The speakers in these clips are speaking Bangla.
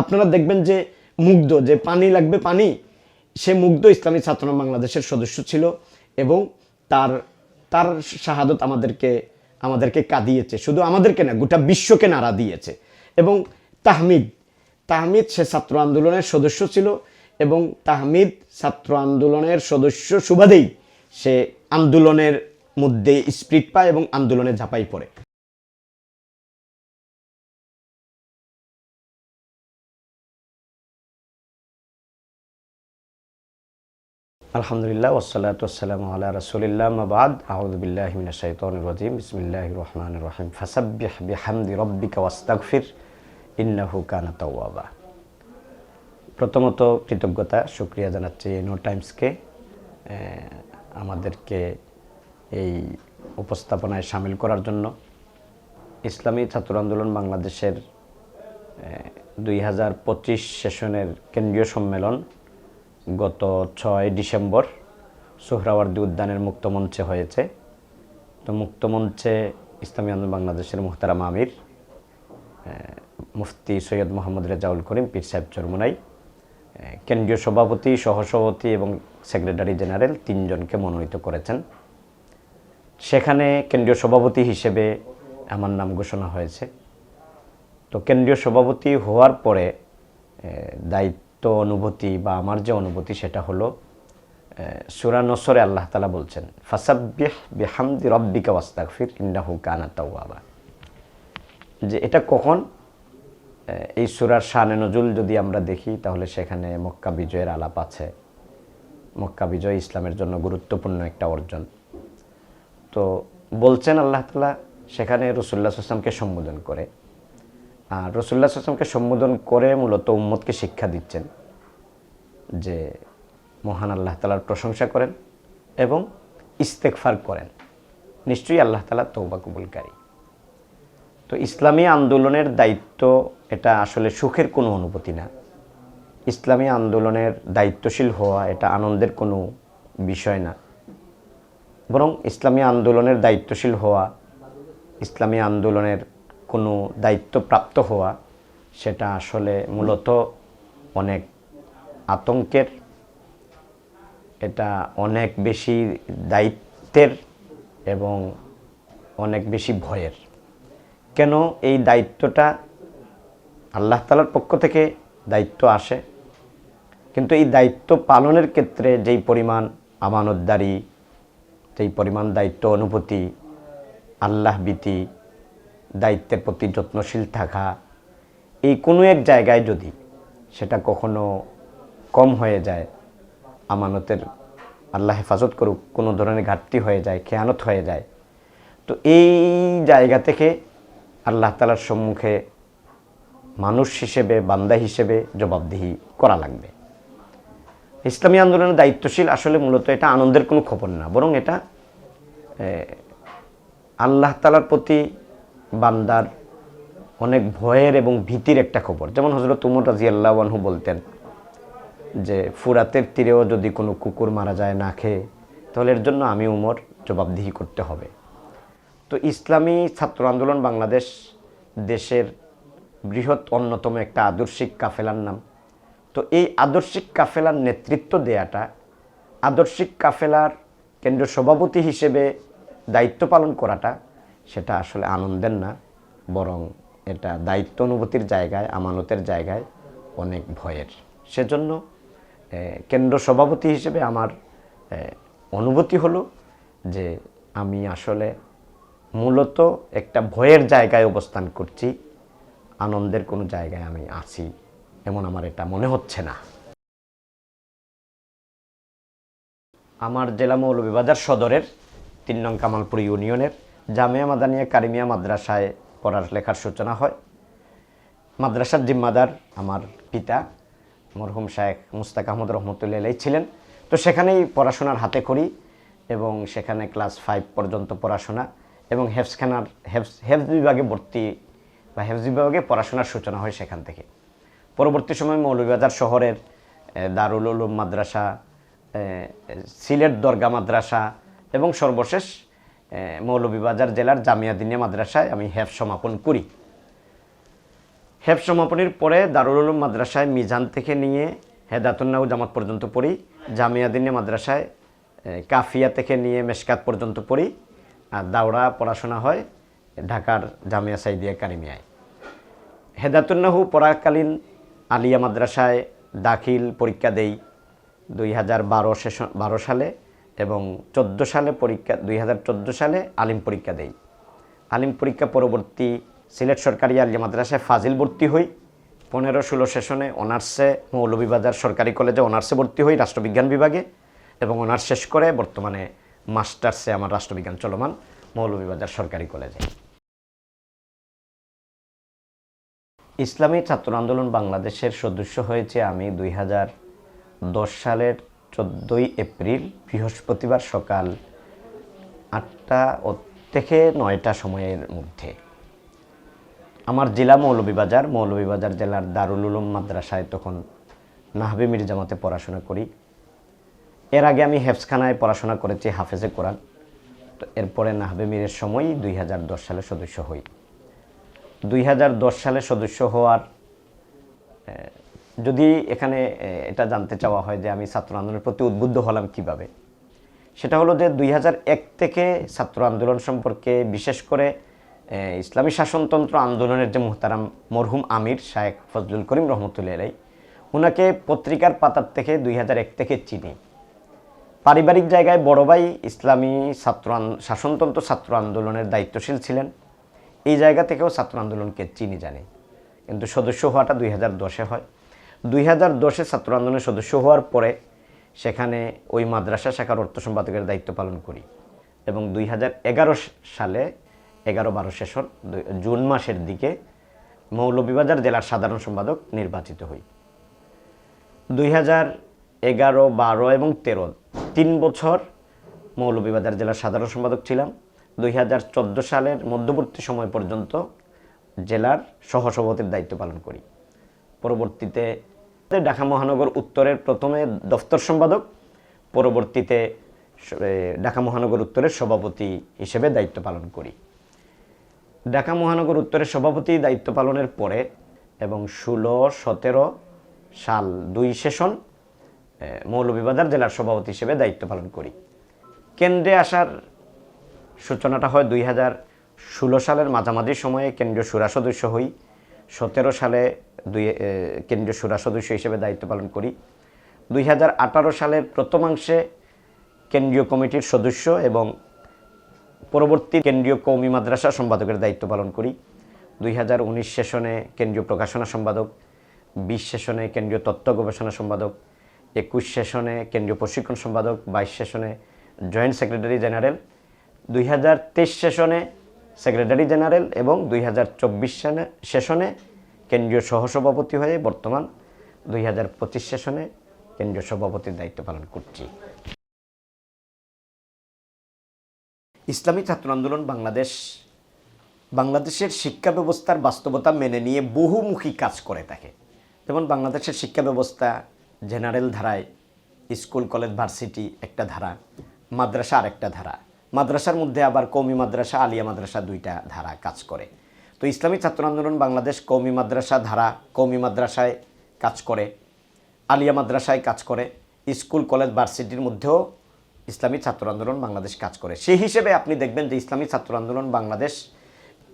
আপনারা দেখবেন যে মুগ্ধ, যে পানি লাগবে পানি, সে মুগ্ধ ইসলামী ছাত্র বাংলাদেশের সদস্য ছিল এবং তার তার শাহাদত আমাদেরকে আমাদেরকে কাঁদিয়েছে। শুধু আমাদেরকে না, গোটা বিশ্বকে নাড়া দিয়েছে। এবং তাহমিদ তাহমিদ সে ছাত্র আন্দোলনের সদস্য ছিল এবং তাহমিদ ছাত্র আন্দোলনের সদস্য সুবাদেই সে আন্দোলনের মধ্যে স্প্রিট পায় এবং আন্দোলনে ঝাঁপাই পড়ে। আলহামদুলিল্লাহ ওসালাত ওসালাম আল্লাহ রসুলিল্লাহ মাবাদ আহমদুবিল্লাহ মিনাশাইতন রাজিম। বিসমিল্লাহ রহমান রহিম। ফাসাব্বিহ বিহামদি রব্বিকা ওয়াস্তাগফির। ইন্নাহু কানা তাওয়াবা। প্রথমত কৃতজ্ঞতা, শুক্রিয়া জানাচ্ছি নো টাইমসকে আমাদেরকে এই উপস্থাপনায় সামিল করার জন্য। ইসলামী ছাত্র আন্দোলন বাংলাদেশের দুই হাজার পঁচিশ সেশনের কেন্দ্রীয় সম্মেলন গত ছয় ডিসেম্বর সোহরাওয়ার্দী উদ্যানের মুক্তমঞ্চে হয়েছে। তো মুক্তমঞ্চে ইসলামী আন্দোলন বাংলাদেশের মুহতারাম আমির মুফতি সৈয়দ মোহাম্মদ রেজাউল করিম, পীর সাহেব চরমুনাই কেন্দ্রীয় সভাপতি, সহসভাপতি এবং সেক্রেটারি জেনারেল তিনজনকে মনোনীত করেছেন। সেখানে কেন্দ্রীয় সভাপতি হিসেবে আমার নাম ঘোষণা হয়েছে। তো কেন্দ্রীয় সভাপতি হওয়ার পরে দায়িত্ব অনুভূতি বা আমার যে অনুভূতি সেটা হলো সুরা নসরে আল্লাহ তালা বলছেন, ফাসাব্বিহ বিহামদি রব্বিকা ওয়াস্তাগফির ইন্নাহু কানা তাওয়াবা। যে এটা কখন? এই সুরার শানে নজুল যদি আমরা দেখি, তাহলে সেখানে মক্কা বিজয়ের আলাপ আছে। মক্কা বিজয় ইসলামের জন্য গুরুত্বপূর্ণ একটা অর্জন। তো বলছেন আল্লাহ তালা সেখানে রসুল্লাহ আসলামকে সম্বোধন করে আর রসুল্লাহ আসলামকে সম্বোধন করে মূলত উম্মদকে শিক্ষা দিচ্ছেন যে মহান আল্লাহ তালার প্রশংসা করেন এবং ইস্তেকফার করেন। নিশ্চয়ই আল্লাহ তালা তৌবা কবুলকারী। তো ইসলামী আন্দোলনের দায়িত্ব এটা আসলে সুখের কোনো অনুভূতি না। ইসলামী আন্দোলনের দায়িত্বশীল হওয়া এটা আনন্দের কোনো বিষয় না। বরং ইসলামী আন্দোলনের দায়িত্বশীল হওয়া, ইসলামী আন্দোলনের কোনো দায়িত্বপ্রাপ্ত হওয়া, সেটা আসলে মূলত অনেক আতঙ্কের, এটা অনেক বেশি দায়িত্বের এবং অনেক বেশি ভয়ের। কেন এই দায়িত্বটা আল্লাহ তালার পক্ষ থেকে দায়িত্ব আসে? কিন্তু এই দায়িত্ব পালনের ক্ষেত্রে যেই পরিমাণ আমানতদারি, যেই পরিমাণ দায়িত্ব অনুভূতি, আল্লাহ ভীতি দায়িত্বের প্রতি যত্নশীল থাকা, এই কোনো এক জায়গায় যদি সেটা কখনো কম হয়ে যায়, আমানতের আল্লাহ হেফাজত করুক, কোনো ধরনের ঘাটতি হয়ে যায়, খেয়ানত হয়ে যায়, তো এই জায়গা থেকে আল্লাহ তালার সম্মুখে মানুষ হিসেবে, বান্দা হিসেবে জবাবদিহি করা লাগবে। ইসলামী আন্দোলনের দায়িত্বশীল আসলে মূলত এটা আনন্দের কোনো খবর না, বরং এটা আল্লাহ তালার প্রতি বান্দার অনেক ভয়ের এবং ভীতির একটা খবর। যেমন হজরত উমর রাজি আল্লাহনহু বলতেন যে, ফুরাতের তীরেও যদি কোনো কুকুর মারা যায় না খেয়ে, তাহলে এর জন্য আমি উমর জবাবদিহি করতে হবে। তো ইসলামী ছাত্র আন্দোলন বাংলাদেশ দেশের বৃহৎ অন্যতম একটা আদর্শিক কাফেলার নাম। তো এই আদর্শিক কাফেলার নেতৃত্ব দেয়াটা আদর্শিক কাফেলার কেন্দ্রীয় সভাপতি হিসেবে দায়িত্ব পালন করাটা সেটা আসলে আনন্দের না, বরং এটা দায়িত্ব অনুভূতির জায়গায়, আমানতের জায়গায় অনেক ভয়ের। সেজন্য কেন্দ্র সভাপতি হিসেবে আমার অনুভূতি হলো যে আমি আসলে মূলত একটা ভয়ের জায়গায় অবস্থান করছি, আনন্দের কোনো জায়গায় আমি আছি, এমন আমার এটা মনে হচ্ছে না। আমার জেলা মৌলভীবাজার সদরের তিন নং কামালপুর ইউনিয়নের জামিয়া মাদানিয়া কারিমিয়া মাদ্রাসায় পড়ার লেখার সূচনা হয়। মাদ্রাসার জিম্মাদার আমার পিতা, মরহুম শায়েখ মুস্তাক আহমদ রহমতুল্লাহ ছিলেন। তো সেখানেই পড়াশোনার হাতে করি এবং সেখানে ক্লাস ফাইভ পর্যন্ত পড়াশোনা এবং হেফসখানার হেফস হেফস বিভাগে ভর্তি বা হেফস বিভাগে পড়াশোনার সূচনা হয় সেখান থেকে। পরবর্তী সময় মৌলভীবাজার শহরের দারুল উলুম মাদ্রাসা সিলেট দরগা মাদ্রাসা এবং সর্বশেষ মৌলভীবাজার জেলার জামিয়া দিনিয়া মাদ্রাসায় আমি হেফ সমাপন করি। হেফ সমাপনের পরে দারুল মাদ্রাসায় মিজান থেকে নিয়ে হেদাতুন্নাউ জামাত পর্যন্ত পড়ি জামিয়া দিনে মাদ্রাসায় কাফিয়া থেকে নিয়ে মেশকাত পর্যন্ত পড়ি, আর দাওড়া পড়াশোনা হয় ঢাকার জামিয়া সাইদিয়া কারিমিয়ায়। হেদাতুন্নাহু পড়াকালীন আলিয়া মাদ্রাসায় দাখিল পরীক্ষা দেই দুই হাজার বারো বারো সালে। এবং চোদ্দ সালে পরীক্ষা, দুই হাজার চোদ্দ সালে আলিম পরীক্ষা দেই। আলিম পরীক্ষা পরবর্তী সিলেট সরকারি আলিয়া মাদ্রাসায় ফাজিল ভর্তি হই। পনেরো ষোলো সেশনে অনার্সে মৌলভীবাজার সরকারি কলেজে অনার্সে ভর্তি হই রাষ্ট্রবিজ্ঞান বিভাগে এবং অনার্স শেষ করে বর্তমানে মাস্টার্সে আমার রাষ্ট্রবিজ্ঞান চলমান মৌলভীবাজার সরকারি কলেজে। ইসলামী ছাত্র আন্দোলন বাংলাদেশের সদস্য হয়েছে আমি দুই হাজার দশ সালের চোদ্দোই এপ্রিল, বৃহস্পতিবার সকাল আটটা ও থেকে নয়টা সময়ের মধ্যে। আমার জেলা মৌলভীবাজার মৌলভীবাজার জেলার দারুল উলুম মাদ্রাসায় তখন নাহবে মির্জামাতে পড়াশোনা করি। এর আগে আমি হেফসখানায় পড়াশোনা করেছি হাফেজে কোরআন। তো এরপরে নাহবে মিরের সময় দুই হাজার দশ সালে সদস্য হই। দুই হাজার দশ সালে সদস্য হওয়ার যদি এখানে এটা জানতে চাওয়া হয় যে আমি ছাত্র আন্দোলনের প্রতি উদ্বুদ্ধ হলাম কীভাবে, সেটা হলো যে দুই থেকে ছাত্র আন্দোলন সম্পর্কে বিশেষ করে ইসলামী শাসনতন্ত্র আন্দোলনের যে মুহতারাম মরহুম আমির শায়েখ ফজলুল করিম রহমতুল্লাহ আলাই ওনাকে পত্রিকার পাতার থেকে দুই থেকে চিনি। পারিবারিক জায়গায় বড় ভাই ইসলামী ছাত্র শাসনতন্ত্র ছাত্র আন্দোলনের দায়িত্বশীল ছিলেন। এই জায়গা থেকেও ছাত্র আন্দোলনকে চিনি জানি। কিন্তু সদস্য হওয়াটা দুই হাজার দশে হয়। দুই হাজার দশে ছাত্র আন্দোলনের সদস্য হওয়ার পরে সেখানে ওই মাদ্রাসা শাখার অর্থ সম্পাদকের দায়িত্ব পালন করি এবং দুই হাজার এগারো সালে এগারো বারো সেশন জুন মাসের দিকে মৌলভীবাজার জেলার সাধারণ সম্পাদক নির্বাচিত হই। দুই হাজার এগারো বারো এবং তেরো, তিন বছর মৌলভীবাজার জেলার সাধারণ সম্পাদক ছিলাম। দুই হাজার চোদ্দ সালের মধ্যবর্তী সময় পর্যন্ত জেলার সহসভাপতির দায়িত্ব পালন করি। পরবর্তীতে ঢাকা মহানগর উত্তরের প্রথমে দফতর সম্পাদক, পরবর্তীতে ঢাকা মহানগর উত্তরের সভাপতি হিসেবে দায়িত্ব পালন করি। ঢাকা মহানগর উত্তরের সভাপতি দায়িত্ব পালনের পরে এবং ষোলো, সতেরো সাল দুই সেশন মৌলভীবাজার জেলার সভাপতি হিসেবে দায়িত্ব পালন করি। কেন্দ্রে আসার সূচনাটা হয় দুই হাজার ষোলো সালের মাঝামাঝি সময়ে কেন্দ্রীয় সুরা সদস্য হই। সতেরো সালে দুই কেন্দ্রীয় সুরা সদস্য হিসেবে দায়িত্ব পালন করি। দুই হাজার আঠারো সালের প্রথমাংশে কেন্দ্রীয় কমিটির সদস্য এবং পরবর্তী কেন্দ্রীয় কৌমি মাদ্রাসা সম্পাদকের দায়িত্ব পালন করি। দুই হাজার উনিশ সেশনে কেন্দ্রীয় প্রকাশনা সম্পাদক, বিশ সেশনে কেন্দ্রীয় তত্ত্ব গবেষণা সম্পাদক, একুশ সেশনে কেন্দ্রীয় প্রশিক্ষণ সম্পাদক, বাইশ সেশনে জয়েন্ট সেক্রেটারি জেনারেল, দুই হাজার তেইশ সেশনে সেক্রেটারি জেনারেল এবং দুই হাজার সেশনে কেন্দ্রীয় সহসভাপতি হয়ে বর্তমান দুই হাজার পঁচিশ সেশনে কেন্দ্রীয় সভাপতির দায়িত্ব পালন করছি। ইসলামী ছাত্র আন্দোলন বাংলাদেশ, বাংলাদেশের শিক্ষা ব্যবস্থার বাস্তবতা মেনে নিয়ে বহুমুখী কাজ করে থাকে। যেমন বাংলাদেশের শিক্ষা ব্যবস্থা, জেনারেল ধারায় স্কুল, কলেজ, ভার্সিটি একটা ধারা, মাদ্রাসা আরেকটা ধারা। মাদ্রাসার মধ্যে আবার কৌমি মাদ্রাসা, আলিয়া মাদ্রাসা দুইটা ধারা কাজ করে। তো ইসলামী ছাত্র আন্দোলন বাংলাদেশ কৌমি মাদ্রাসা ধারা কৌমি মাদ্রাসায় কাজ করে, আলিয়া মাদ্রাসায় কাজ করে, স্কুল, কলেজ, ভার্সিটির মধ্যেও ইসলামী ছাত্র আন্দোলন বাংলাদেশ কাজ করে। সেই হিসেবে আপনি দেখবেন যে ইসলামী ছাত্র আন্দোলন বাংলাদেশ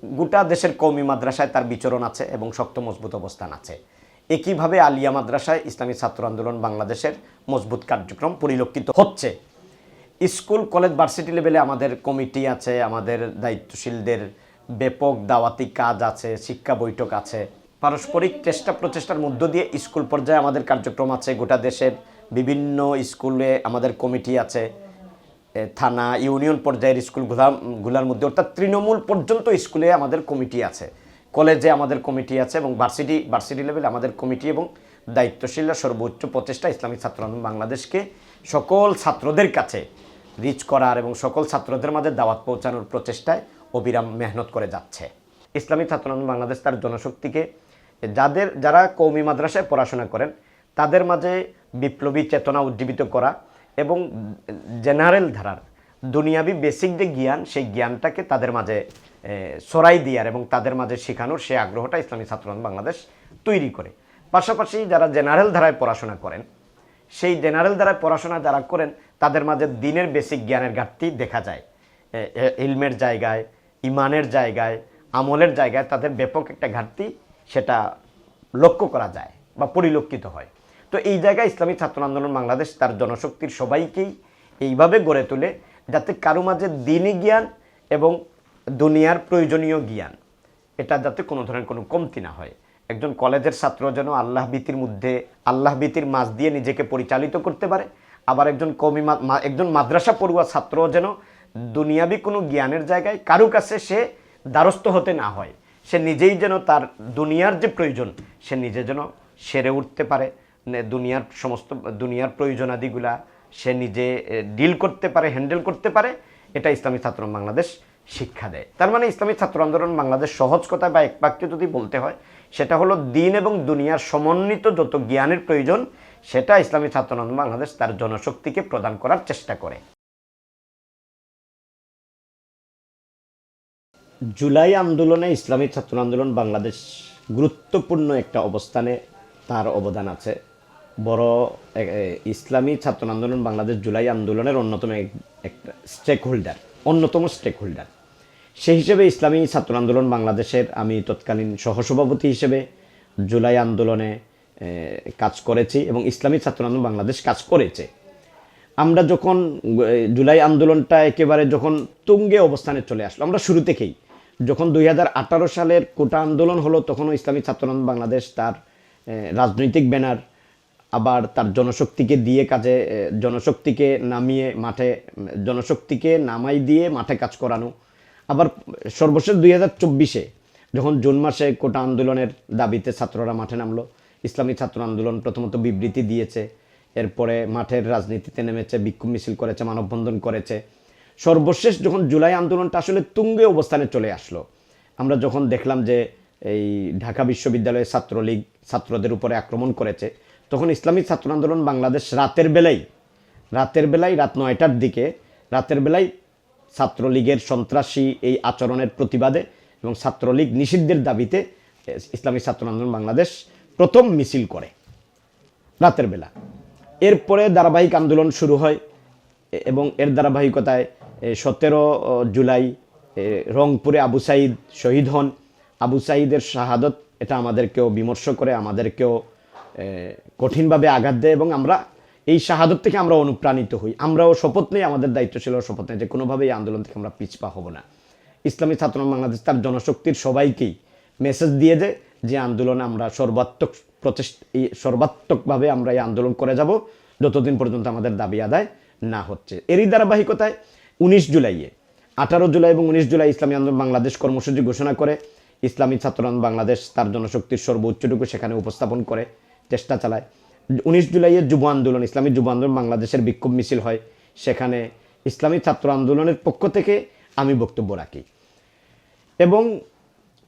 গোটা দেশের কৌমি মাদ্রাসায় তার বিচরণ আছে এবং শক্ত, মজবুত অবস্থান আছে। একইভাবে আলিয়া মাদ্রাসায় ইসলামী ছাত্র আন্দোলন বাংলাদেশের মজবুত কার্যক্রম পরিলক্ষিত হচ্ছে। স্কুল, কলেজ, ভার্সিটি লেভেলে আমাদের কমিটি আছে, আমাদের দায়িত্বশীলদের ব্যাপক দাওয়াতি কাজ আছে, শিক্ষা বৈঠক আছে। পারস্পরিক চেষ্টা প্রচেষ্টার মধ্য দিয়ে স্কুল পর্যায়ে আমাদের কার্যক্রম আছে। গোটা দেশের বিভিন্ন স্কুলে আমাদের কমিটি আছে। থানা, ইউনিয়ন পর্যায়ের স্কুলগুলা গুলার মধ্যে, অর্থাৎ তৃণমূল পর্যন্ত স্কুলে আমাদের কমিটি আছে। কলেজে আমাদের কমিটি আছে এবং ভার্সিটি ভার্সিটি লেভেলে আমাদের কমিটি এবং দায়িত্বশীলরা সর্বোচ্চ প্রচেষ্টা ইসলামিক ছাত্র আন্দোলন বাংলাদেশকে সকল ছাত্রদের কাছে রিচ করার এবং সকল ছাত্রদের মাঝে দাওয়াত পৌঁছানোর প্রচেষ্টায় অবিরাম মেহনত করে যাচ্ছে। ইসলামী ছাত্র বাংলাদেশ তার জনশক্তিকে যাদের, যারা কৌমি মাদ্রাসায় পড়াশোনা করেন, তাদের মাঝে বিপ্লবী চেতনা উজ্জীবিত করা এবং জেনারেল ধারার দুনিয়াবি বেসিক যে জ্ঞান, সেই জ্ঞানটাকে তাদের মাঝে সরাই দেওয়ার এবং তাদের মাঝে শেখানোর সে আগ্রহটা ইসলামী ছাত্র বাংলাদেশ তৈরি করে। পাশাপাশি যারা জেনারেল ধারায় পড়াশোনা করেন, সেই জেনারেল ধারায় পড়াশোনা যারা করেন, তাদের মাঝে দিনের বেসিক জ্ঞানের ঘাটতি দেখা যায়। ইলমের জায়গায়, ইমানের জায়গায়, আমলের জায়গায় তাদের ব্যাপক একটা ঘাটতি সেটা লক্ষ্য করা যায় বা পরিলক্ষিত হয়। তো এই জায়গায় ইসলামী ছাত্র আন্দোলন বাংলাদেশ তার জনশক্তির সবাইকেই এইভাবে গড়ে তোলে যাতে কারও মাঝে দিনই জ্ঞান এবং দুনিয়ার প্রয়োজনীয় জ্ঞান, এটা যাতে কোনো ধরনের কোনো কমতি না হয়। একজন কলেজের ছাত্র যেন আল্লাহ ভীতির মধ্যে, আল্লাহ ভীতির মাছ দিয়ে নিজেকে পরিচালিত করতে পারে। আবার একজন কমি একজন মাদ্রাসা পড়ুয়া ছাত্র যেন দুনিয়াবি কোনো জ্ঞানের জায়গায় কারও কাছে সে দ্বারস্থ হতে না হয়। সে নিজেই যেন তার দুনিয়ার যে প্রয়োজন, সে নিজে যেন সেরে উঠতে পারে। দুনিয়ার সমস্ত, দুনিয়ার প্রয়োজনাদিগুলা সে নিজে ডিল করতে পারে হ্যান্ডেল করতে পারে। এটা ইসলামী ছাত্র বাংলাদেশ শিক্ষা দেয়। তার মানে ইসলামী ছাত্র আন্দোলন বাংলাদেশ সহজ কথা বা এক বাক্যে যদি বলতে হয়, সেটা হলো দিন এবং দুনিয়ার সমন্বিত যত জ্ঞানের প্রয়োজন, সেটা ইসলামী ছাত্র আন্দোলন বাংলাদেশ তার জনশক্তিকে প্রদান করার চেষ্টা করে। জুলাই আন্দোলনে ইসলামী ছাত্র আন্দোলন বাংলাদেশ গুরুত্বপূর্ণ একটা অবস্থানে তার অবদান আছে। বড় ইসলামী ছাত্র আন্দোলন বাংলাদেশ জুলাই আন্দোলনের অন্যতম এক- একটা স্টেক হোল্ডার অন্যতম স্টেক হোল্ডার সেই হিসেবে ইসলামী ছাত্র আন্দোলন বাংলাদেশের আমি তৎকালীন সহসভাপতি হিসেবে জুলাই আন্দোলনে কাজ করেছি এবং ইসলামী ছাত্র আন্দোলন বাংলাদেশ কাজ করেছে। আমরা যখন জুলাই আন্দোলনটা একেবারে যখন তুঙ্গে অবস্থানে চলে আসলো, আমরা শুরু থেকেই যখন দুই হাজার আঠারো সালের কোটা আন্দোলন হলো, তখনও ইসলামী ছাত্র বাংলাদেশ তার রাজনৈতিক ব্যানার, আবার তার জনশক্তিকে দিয়ে কাজে জনশক্তিকে নামিয়ে মাঠে, জনশক্তিকে নামাই দিয়ে মাঠে কাজ করানো। আবার সর্বশেষ দুই হাজার চব্বিশে যখন জুন মাসে কোটা আন্দোলনের দাবিতে ছাত্ররা মাঠে নামলো, ইসলামী ছাত্র আন্দোলন প্রথমত বিবৃতি দিয়েছে। এরপরে মাঠের রাজনীতিতে নেমেছে, বিক্ষোভ মিছিল করেছে, মানববন্ধন করেছে। সর্বশেষ যখন জুলাই আন্দোলনটা আসলে তুঙ্গে অবস্থানে চলে আসলো, আমরা যখন দেখলাম যে এই ঢাকা বিশ্ববিদ্যালয়ের ছাত্রলীগ ছাত্রদের উপরে আক্রমণ করেছে, তখন ইসলামী ছাত্র আন্দোলন বাংলাদেশ রাতের বেলায় রাতের বেলায় রাত নয়টার দিকে, রাতের বেলায় ছাত্রলীগের সন্ত্রাসী এই আচরণের প্রতিবাদে এবং ছাত্রলীগ নিষিদ্ধের দাবিতে ইসলামী ছাত্র আন্দোলন বাংলাদেশ প্রথম মিছিল করে রাতের বেলা। এরপরে ধারাবাহিক আন্দোলন শুরু হয় এবং এর ধারাবাহিকতায় সতেরো জুলাই রংপুরে আবু সাইদ শহীদ হন। আবু সাইদের শাহাদত এটা আমাদেরকেও বিমর্ষ করে, আমাদেরকেও কঠিনভাবে আঘাত দেয় এবং আমরা এই শাহাদত থেকে আমরা অনুপ্রাণিত হই। আমরাও শপথ নেই, আমাদের দায়িত্ব ছিল শপথ নেই যে কোনোভাবেই আন্দোলন থেকে আমরা পিছপা হব না। ইসলামী ছাত্র বাংলাদেশ তার জনশক্তির সবাইকেই মেসেজ দিয়ে দেয় যে আন্দোলনে আমরা সর্বাত্মক প্রচেষ্টা এই সর্বাত্মকভাবে আমরা এই আন্দোলন করে যাব, যতদিন পর্যন্ত আমাদের দাবি আদায় না হচ্ছে। এরই ধারাবাহিকতায় উনিশ জুলাইয়ে। আঠারো জুলাই এবং উনিশ জুলাই ইসলামী আন্দোলন বাংলাদেশ কর্মসূচি ঘোষণা করে, ইসলামী ছাত্র বাংলাদেশ তার জনশক্তির সর্বোচ্চটুকু সেখানে উপস্থাপন করে, চেষ্টা চালায়। উনিশ জুলাইয়ের যুব আন্দোলন, ইসলামী যুব আন্দোলন বাংলাদেশের বিক্ষোভ মিছিল হয়। সেখানে ইসলামী ছাত্র আন্দোলনের পক্ষ থেকে আমি বক্তব্য রাখি। এবং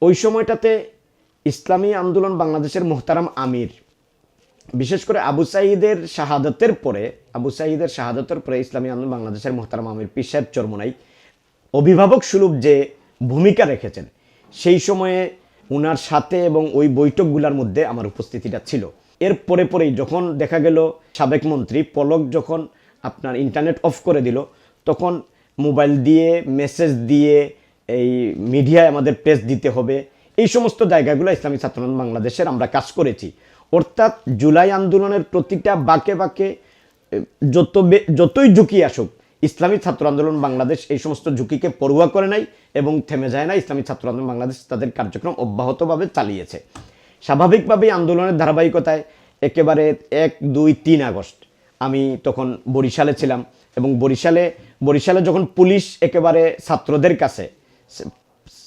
ওই সময়টাতে ইসলামী আন্দোলন বাংলাদেশের মোহতারাম আমির বিশেষ করে আবু সাইদের শাহাদতের পরে, আবু সাইদের শাহাদতের পরে ইসলামী আন্দোলন বাংলাদেশের মোহতারাম আমির সাহেব চরমনাই অভিভাবক সুলভ যে ভূমিকা রেখেছেন, সেই সময়ে উনার সাথে এবং ওই বৈঠকগুলোর মধ্যে আমার উপস্থিতিটা ছিল। এর পরে পরেই যখন দেখা গেল সাবেক মন্ত্রী পলক যখন আপনার ইন্টারনেট অফ করে দিল, তখন মোবাইল দিয়ে, মেসেজ দিয়ে, এই মিডিয়ায় আমাদের প্রেস দিতে হবে, এই সমস্ত জায়গাগুলো ইসলামী ছাত্র বাংলাদেশের আমরা কাজ করেছি। অর্থাৎ জুলাই আন্দোলনের প্রতিটা বাঁকে বাঁকে যত যতই ঝুঁকি আসুক, ইসলামী ছাত্র আন্দোলন বাংলাদেশ এই সমস্ত ঝুঁকিকে পড়ুয়া করে নাই এবং থেমে যায় না ইসলামী ছাত্র আন্দোলন বাংলাদেশ তাদের কার্যক্রম অব্যাহতভাবে চালিয়েছে। স্বাভাবিকভাবেই আন্দোলনের ধারাবাহিকতায় একেবারে এক, দুই, তিন আগস্ট আমি তখন বরিশালে ছিলাম এবং বরিশালে বরিশালে যখন পুলিশ একেবারে ছাত্রদের কাছে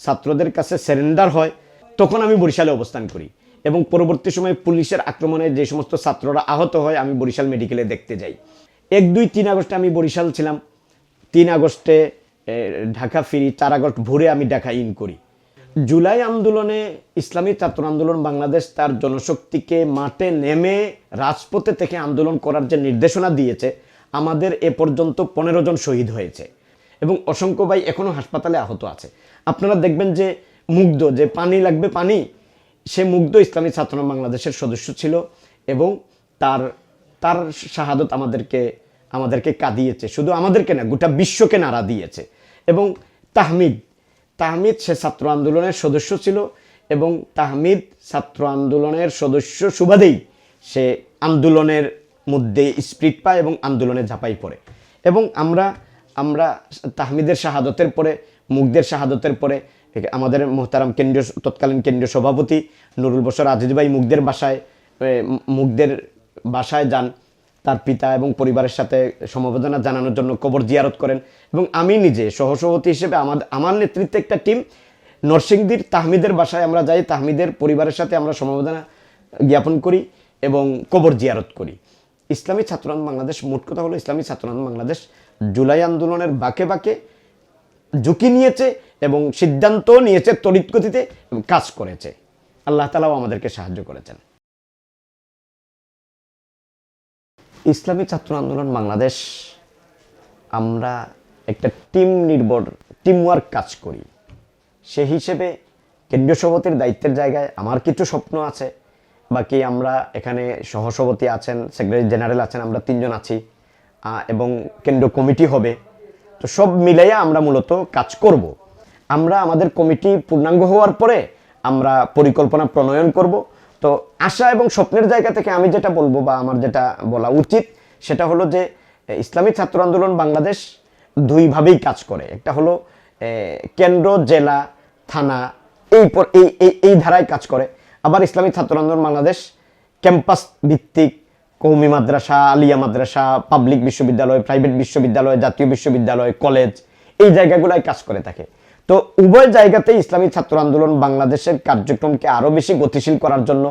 ছাত্রদের কাছে সারেন্ডার হয়, তখন আমি বরিশালে অবস্থান করি। এবং পরবর্তী সময়ে পুলিশের আক্রমণে যে সমস্ত ছাত্ররা আহত হয়, আমি বরিশাল মেডিকেলে দেখতে যাই। এক দুই তিন আগস্টে আমি বরিশাল ছিলাম। তিন আগস্টে ঢাকা ফিরি, চার আগস্ট ভোরে আমি ঢাকা ইন করি। জুলাই আন্দোলনে ইসলামী ছাত্র আন্দোলন বাংলাদেশ তার জনশক্তিকে মাঠে নেমে রাজপথে থেকে আন্দোলন করার যে নির্দেশনা দিয়েছে, আমাদের এ পর্যন্ত পনেরো জন শহীদ হয়েছে এবং অসংখ্য ভাই এখনও হাসপাতালে আহত আছে। আপনারা দেখবেন যে মুগ্ধ, যে পানি লাগবে পানি সে মুগ্ধ ইসলামী ছাত্র বাংলাদেশের সদস্য ছিল এবং তার তার শাহাদত আমাদেরকে আমাদেরকে কাঁদিয়েছে। শুধু আমাদেরকে না, গোটা বিশ্বকে নাড়া দিয়েছে। এবং তাহমিদ তাহমিদ সে ছাত্র আন্দোলনের সদস্য ছিল এবং তাহমিদ ছাত্র আন্দোলনের সদস্য সুবাদেই সে আন্দোলনের মধ্যে স্পিরিট পায় এবং আন্দোলনে ঝাঁপাই পড়ে। এবং আমরা আমরা তাহমিদের শাহাদতের পরে মুগদের শাহাদতের পরে আমাদের মোহতারাম কেন্দ্রীয় তৎকালীন কেন্দ্রীয় সভাপতি নুরুল বসর আজিজ ভাই বাসায় এ, মুগদের বাসায় যান। তার পিতা এবং পরিবারের সাথে সমবেদনা জানানোর জন্য কবর জিয়ারত করেন। এবং আমি নিজে সহসভাপতি হিসেবে আমার আমার নেতৃত্বে একটা টিম নরসিংদীর তাহমিদের বাসায় আমরা যাই তাহমিদের পরিবারের সাথে আমরা সমবেদনা জ্ঞাপন করি এবং কবর জিয়ারত করি। ইসলামী ছাত্রান বাংলাদেশ মোট কথা হলো ইসলামী ছাত্রান বাংলাদেশ জুলাই আন্দোলনের বাকে বাকে ঝুঁকি নিয়েছে এবং সিদ্ধান্ত নিয়েছে তড়িৎ গতিতে কাজ করেছে। আল্লাহ তালাও আমাদেরকে সাহায্য করেছেন। ইসলামী ছাত্র আন্দোলন বাংলাদেশ, আমরা একটা টিম নির্ভর, টিমওয়ার্ক কাজ করি। সে হিসেবে কেন্দ্রীয় সভাপতির দায়িত্বের জায়গায় আমার কিছু স্বপ্ন আছে। বাকি আমরা এখানে সহসভাপতি আছেন, সেক্রেটারি জেনারেল আছেন, আমরা তিনজন আছি। এবং কেন্দ্রীয় কমিটি হবে। তো সব মিলাইয়া আমরা মূলত কাজ করব। আমরা আমাদের কমিটি পূর্ণাঙ্গ হওয়ার পরে আমরা পরিকল্পনা প্রণয়ন করব। তো আশা এবং স্বপ্নের জায়গা থেকে আমি যেটা বলব বা আমার যেটা বলা উচিত, সেটা হলো যে ইসলামী ছাত্র আন্দোলন বাংলাদেশ দুইভাবেই কাজ করে। একটা হলো কেন্দ্র, জেলা, থানা এই, এই- এই ধারায় কাজ করে। আবার ইসলামী ছাত্র আন্দোলন বাংলাদেশ ক্যাম্পাস ভিত্তিক কৌমি মাদ্রাসা, আলিয়া মাদ্রাসা পাবলিক বিশ্ববিদ্যালয় প্রাইভেট বিশ্ববিদ্যালয়, জাতীয় বিশ্ববিদ্যালয় কলেজ এই জায়গাগুলোয় কাজ করে থাকে। তো উভয় জায়গাতেই ইসলামী ছাত্র আন্দোলন বাংলাদেশের কার্যক্রমকে আরও বেশি গতিশীল করার জন্য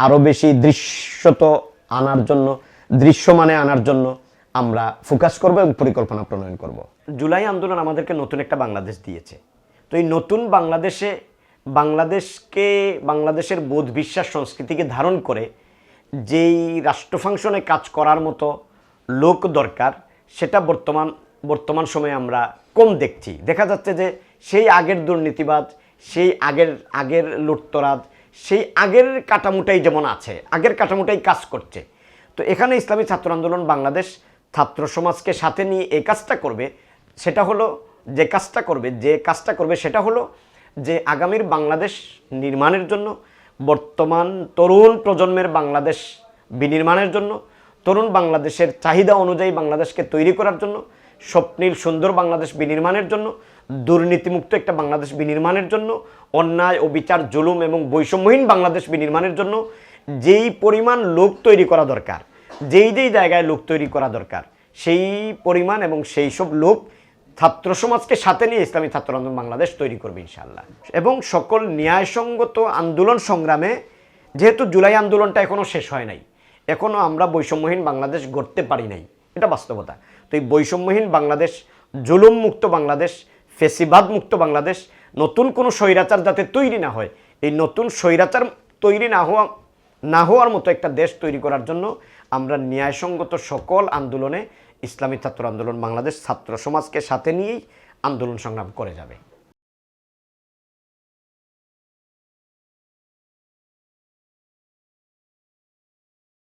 আরও বেশি দৃশ্যত আনার জন্য, দৃশ্যমানে আনার জন্য আমরা ফোকাস করব এবং পরিকল্পনা প্রণয়ন করব। জুলাই আন্দোলন আমাদেরকে নতুন একটা বাংলাদেশ দিয়েছে। তো এই নতুন বাংলাদেশে, বাংলাদেশকে, বাংলাদেশের বোধ বিশ্বাস সংস্কৃতিকে ধারণ করে যেই রাষ্ট্র ফাংশনে কাজ করার মতো লোক দরকার, সেটা বর্তমান বর্তমান সময়ে আমরা কম দেখছি। দেখা যাচ্ছে যে সেই আগের দুর্নীতিবাদ সেই আগের আগের লুটতরাজ, সেই আগের কাটামুটাই যেমন আছে, আগের কাটামুটাই কাজ করছে। তো এখানে ইসলামী ছাত্র আন্দোলন বাংলাদেশ ছাত্র সমাজকে সাথে নিয়ে এই কাজটা করবে, সেটা হলো যে কাজটা করবে, যে কাজটা করবে সেটা হলো যে আগামীর বাংলাদেশ নির্মাণের জন্য বর্তমান তরুণ প্রজন্মের বাংলাদেশ বিনির্মাণের জন্য, তরুণ বাংলাদেশের চাহিদা অনুযায়ী বাংলাদেশকে তৈরি করার জন্য, স্বপ্নীল সুন্দর বাংলাদেশ বিনির্মাণের জন্য, দুর্নীতিমুক্ত একটা বাংলাদেশ বিনির্মাণের জন্য, অন্যায় ও বিচার জুলুম এবং বৈষম্যহীন বাংলাদেশ বিনির্মাণের জন্য যেই পরিমাণ লোক তৈরি করা দরকার, যেই যেই জায়গায় লোক তৈরি করা দরকার, সেই পরিমাণ এবং সেই সব লোক ছাত্র সমাজকে সাথে নিয়ে ইসলামী ছাত্র আন্দোলন বাংলাদেশ তৈরি করবে ইনশাল্লাহ এবং সকল ন্যায়সঙ্গত আন্দোলন সংগ্রামে যেহেতু জুলাই আন্দোলনটা এখনও শেষ হয় নাই এখনও আমরা বৈষম্যহীন বাংলাদেশ গড়তে পারি নাই। এটা বাস্তবতা। তো এই বৈষম্যহীন বাংলাদেশ জুলুম মুক্ত বাংলাদেশ ফেসিবাদ মুক্ত বাংলাদেশ, নতুন কোনো স্বৈরাচার যাতে তৈরি না হয়, এই নতুন স্বৈরাচার তৈরি না হওয়া, না হওয়ার মতো একটা দেশ তৈরি করার জন্য আমরা ন্যায়সঙ্গত সকল আন্দোলনে ইসলামী ছাত্র আন্দোলন বাংলাদেশ ছাত্র সমাজকে সাথে নিয়েই আন্দোলন সংগ্রাম করে যাবে।